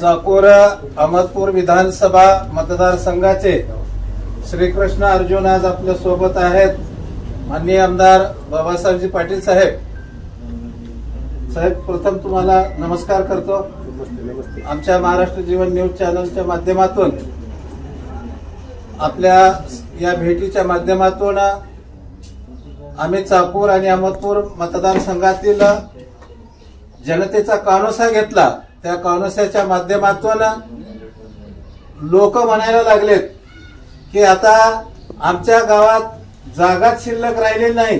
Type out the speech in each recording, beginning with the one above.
चाकोर अहमदपूर विधानसभा मतदारसंघाचे. श्रीकृष्ण अर्जुन आज आपल्यासोबत आहेत. माननीय आमदार बाबासाहेबजी पाटील साहेब. साहेब प्रथम तुम्हाला नमस्कार करतो. आमच्या महाराष्ट्र जीवन न्यूज चॅनलच्या माध्यमातून आपल्या या भेटीच्या माध्यमातून आम्ही चाकूर आणि अहमदपूर मतदारसंघातील जनतेचा कानोसा घेतला. त्या कानोसाच्या माध्यमातून लोक म्हणायला लागलेत की आता आमच्या गावात जागा शिल्लक राहिलेली नाही.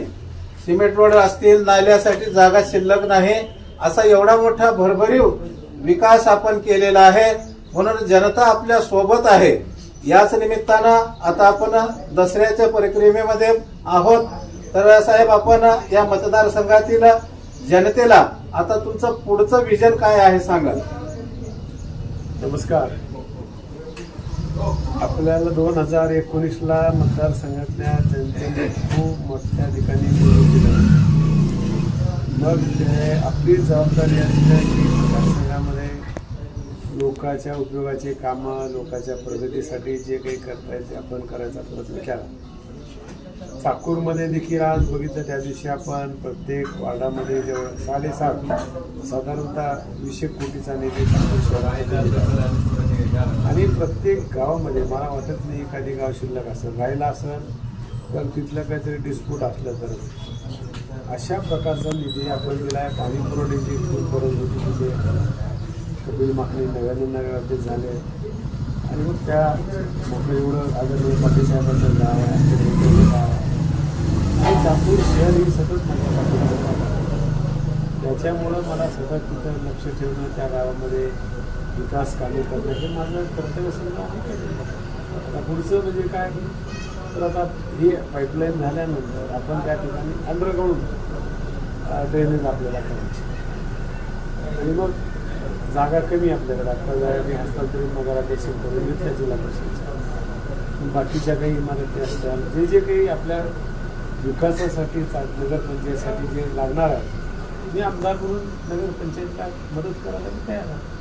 सिमेंट रोड असतील नाल्यासाठी जागा शिल्लक नाही. असा एवढा मोठा भरभरीव विकास आपण केलेला आहे. म्हणून जनता आपल्यासोबत आहे. याच निमित्तानं आता आपण दसऱ्याच्या परिक्रमेमध्ये आहोत. तर साहेब आपण या मतदारसंघातील जनतेला आता तुमचं पुढचं विजन काय आहे सांगा नमस्कार. आपल्याला दोन हजार एकोणीसला मतदारसंघातल्या जनतेने खूप मोठ्या ठिकाणी निवडून दिलं. मग ते आपली जबाबदारी असते की मतदारसंघामध्ये लोकांच्या उपयोगाचे कामं लोकांच्या प्रगतीसाठी जे काही करता येईल ते आपण करायचा प्रयत्न केला. चाकूरमध्ये देखील आज बघितलं त्या दिवशी आपण प्रत्येक वार्डामध्ये जवळ साडेसात साधारणतः वीसशे कोटीचा निधी चाकूर शहरामध्ये आणि प्रत्येक गावामध्ये मला वाटत नाही एखादी गाव शिल्लक असेल राहिला असेल तर तिथलं काहीतरी डिस्प्यूट असलं तर. अशा प्रकारचा निधी आपण दिला आहे. पाणी पुरवठ्याची खूप गरज होती तिथे. कपिल मागणी नव्याने नव्या झाले. आणि मग त्या मोठं एवढं आदरणीय पाटील साहेबांचं नाव आहे आमच्या नेत्याचं आहे. आणि चाकूर शहर ही सतत माझ्या पाठीमागे आहे. त्याच्यामुळं मला सतत तिथं लक्ष ठेवणं त्या गावामध्ये विकास कामे करणं हे माझं कर्तव्य समजा आता पुढचं म्हणजे काय? तर आता ही पाईपलाईन झाल्यानंतर आपण त्या ठिकाणी अंडरग्राऊंड ड्रेनेज आपल्याला करायची. आणि मग जागा कमी आपल्याकडे. आता जागा मी हस्तांतरित नगराध्यक्ष करून घेतल्या जिल्हा परिषदच्या. बाकीच्या काही इमारती असतात. जे जे काही आपल्या विकासासाठी चा- जे लागणार आहे मी आमदार म्हणून नगरपंचायतला मदत करायला मी तयार आहे.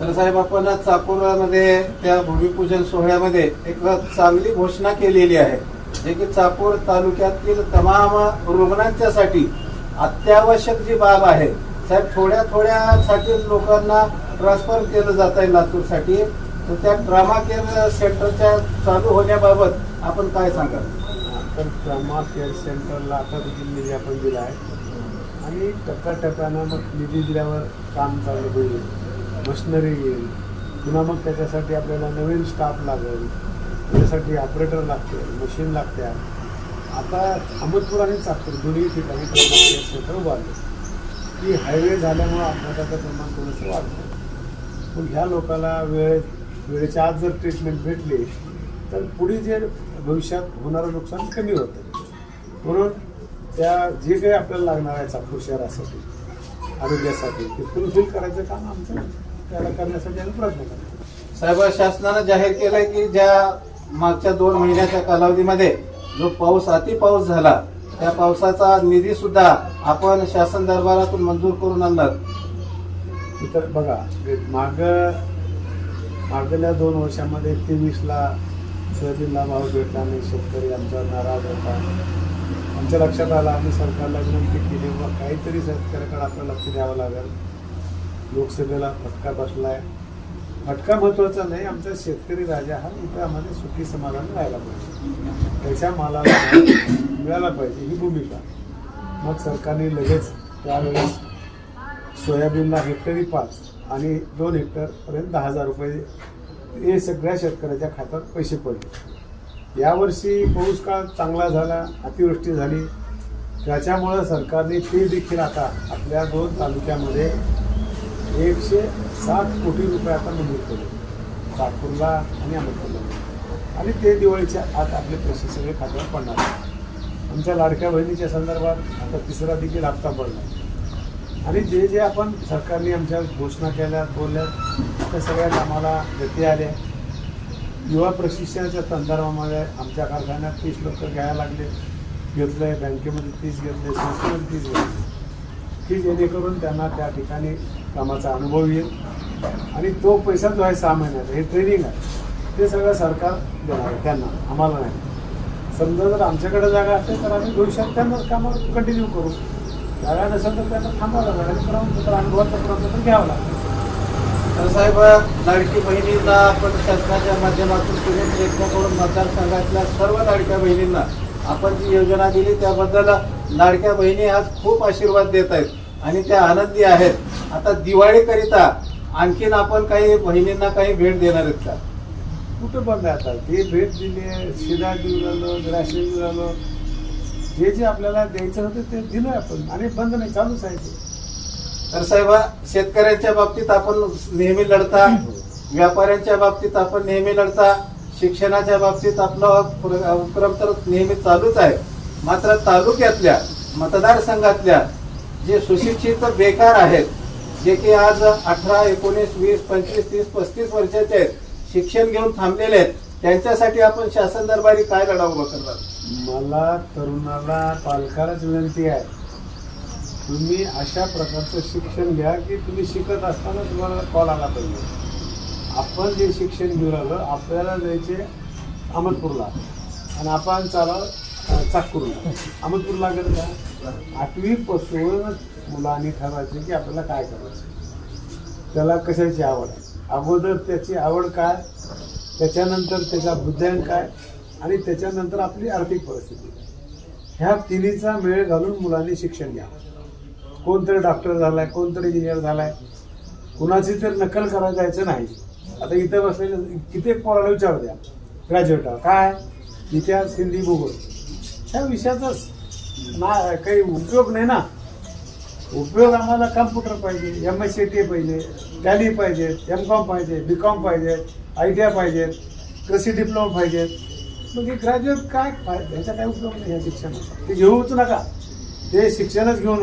तर साहेब आपण चाकूरमध्ये त्या भूमिपूजन सोहळ्यामध्ये एक चांगली घोषणा केलेली आहे. जे की चाकूर तालुक्यातील तमाम रुग्णांच्यासाठी अत्यावश्यक जी बाब आहे साहेब थोड्या थोड्यासाठी लोकांना ट्रान्सफर केलं जात आहे लातूरसाठी. तर त्या ट्रामा केअर सेंटरच्या चालू होण्याबाबत आपण काय सांगाल? तर ट्रामा केअर सेंटरला आता देखील निधी आपण दिला आहे. आणि टप्प्याटप्प्यानं मग निधी दिल्यावर काम चालू होईल मशिनरी येईल. पुन्हा मग त्याच्यासाठी आपल्याला नवीन स्टाफ लागेल. त्याच्यासाठी ऑपरेटर लागते मशीन लागते आता अहमदपूर आणि चाकूर दोन्ही ठिकाणी ट्रामा केअर सेंटर उभारले. की हायवे झाल्यामुळं अपघाताचं प्रमाण थोडंसं वाढतं. पण ह्या लोकांना वेळे वेळेच्या आज जर ट्रीटमेंट भेटली तर पुढे जे भविष्यात होणारं नुकसान कमी होतं. म्हणून त्या जे काही आपल्याला लागणार आहे चाकूर शहरासाठी आरोग्यासाठी ते फुलफिल करायचं काम आमचं त्याला करण्यासाठी आम्ही प्रयत्न करतो. साहेब शासनानं जाहीर केलंय की ज्या मागच्या दोन महिन्याच्या कालावधीमध्ये जो पाऊस अति पाऊस झाला त्या पावसाचा निधी सुद्धा आपण शासन दरबारातून मंजूर करून आणला इतर बघा माग मागल्या दोन वर्षामध्ये तेवीसला सोयाबीनला भाव भेटला नाही शेतकरी आमचा नाराज होता. आमच्या लक्षात आलं आम्ही सरकारला विनंती केली व काहीतरी शेतकऱ्याकडे आपलं लक्ष द्यावं लागेल. लोकसभेला फटका बसलाय. फटका महत्त्वाचा नाही आमचा शेतकरी राजा हा इथं आम्हाला सुखी समाधान राहायला पाहिजे. त्याच्या मालाला मिळाला पाहिजे ही भूमिका. मग सरकारने लगेच त्यावेळेस सोयाबीनला हेक्टरी पाच आणि दोन हेक्टरपर्यंत दहा हजार रुपये हे सगळ्या शेतकऱ्याच्या खात्यात पैसे पडले. यावर्षी पाऊस काळ चांगला झाला अतिवृष्टी झाली. त्याच्यामुळं सरकारने ते देखील आता आपल्या दोन तालुक्यामध्ये एकशे सात कोटी रुपये आता मंजूर केले. सातपूरला आणि अमरपूरला आणि ते दिवाळीच्या आत आपले पैसे सगळे खात्यावर पडणार आमच्या लाडक्या बहिणीच्या संदर्भात आता तिसरा देखील हप्ता पडला. आणि जे जे आपण सरकारने आमच्या घोषणा केल्या बोलल्या त्या सगळ्यात आम्हाला गती आल्या. युवा प्रशिक्षणाच्या संदर्भामध्ये आमच्या कारखान्यात तीस लोक घ्यायला लागले. घेतले बँकेमध्ये तीस घेतले संस्थेमध्ये तीस घेतले. की जेणेकरून त्यांना त्या ठिकाणी कामाचा अनुभव येईल. आणि तो पैसा जो आहे सहा महिन्याचा हे ट्रेनिंग आहे. ते सगळं सरकार देणार आहे त्यांना आम्हाला नाही. समजा जर आमच्याकडे जागा असेल तर आम्ही भविष्यात त्यांना कामावर कंटिन्यू करू. जागा नसेल तर त्यांना थांबावं लागेल आणि प्रमाणपत्र अनुभवाचं प्रमाणपत्र घ्यावं लागेल. तर साहेब लाडकी बहिणींना आपण शासनाच्या माध्यमातून तुम्ही प्रयत्न करून मतदारसंघातल्या सर्व लाडक्या बहिणींना आपण जी योजना दिली त्याबद्दल लाडक्या बहिणी आज खूप आशीर्वाद देत आहेत आणि त्या आनंदी आहेत. आता दिवाळीकरिता आणखीन आपण काही बहिणींना काही भेट देणार आहेत का? कुठं बंद आहे आता? ते भेट दिली आहे शिदा देऊ राहिलो राशन देऊ राहिलो. जे जे आपल्याला द्यायचं होतं ते दिलं आपण. आणि बंद नाही चालूच आहे ते. तर साहेबा शेतकऱ्यांच्या बाबतीत आपण नेहमी लढता व्यापाऱ्यांच्या बाबतीत आपण नेहमी लढता शिक्षणाच्या बाबतीत आपला उपक्रम तर नेहमी चालूच आहे. मात्र तालुक्यातल्या मतदारसंघातल्या जे सुशिक्षित बेकार आहेत जे की आज अठरा एकोणीस वीस पंचवीस तीस पस्तीस वर्षाचे आहेत शिक्षण घेऊन थांबलेले आहेत त्यांच्यासाठी आपण शासन दरबारी काय लढा उभा करणार? मला तरुणाला पालकालाच विनंती आहे तुम्ही अशा प्रकारचं शिक्षण घ्या की तुम्ही शिकत असताना तुम्हाला कॉल आला पाहिजे. आपण जे शिक्षण घेऊन आलो आपल्याला जायचे अहमदपूरला. आणि आपण चालव चाकूरला. अहमदपूरला गेलं का? आठवीपासून मुलांनी ठरवायचे की आपल्याला काय करायचं. त्याला कशाची आवड आहे? अगोदर त्याची आवड काय त्याच्यानंतर त्याचा बुद्ध्यांक काय आणि त्याच्यानंतर आपली आर्थिक परिस्थिती. ह्या तिन्हीचा मेळ घालून मुलांनी शिक्षण घ्या. कोणतरी डॉक्टर झालाय कोणतरी इंजिनियर झालाय. कुणाची तर नकल करायला जायचं नाही. आता इथं बसलेले कित्येक पोराला विचार द्या. ग्रॅज्युएट काय? इतिहास हिंदी भूगोल. ह्या विषयाचाच ना काही उपयोग नाही ना. उपयोग आम्हाला कम्प्युटर पाहिजे एम एस सी टी पाहिजे टॅली पाहिजे एम कॉम पाहिजे बी कॉम पाहिजे आय टी आय पाहिजे कृषी डिप्लोमा पाहिजे. मग हे ग्रॅज्युएट काय ह्याचा काय उपयोग नाही या शिक्षणाचा? ते घेऊच नका. ते शिक्षणच घेऊ नका.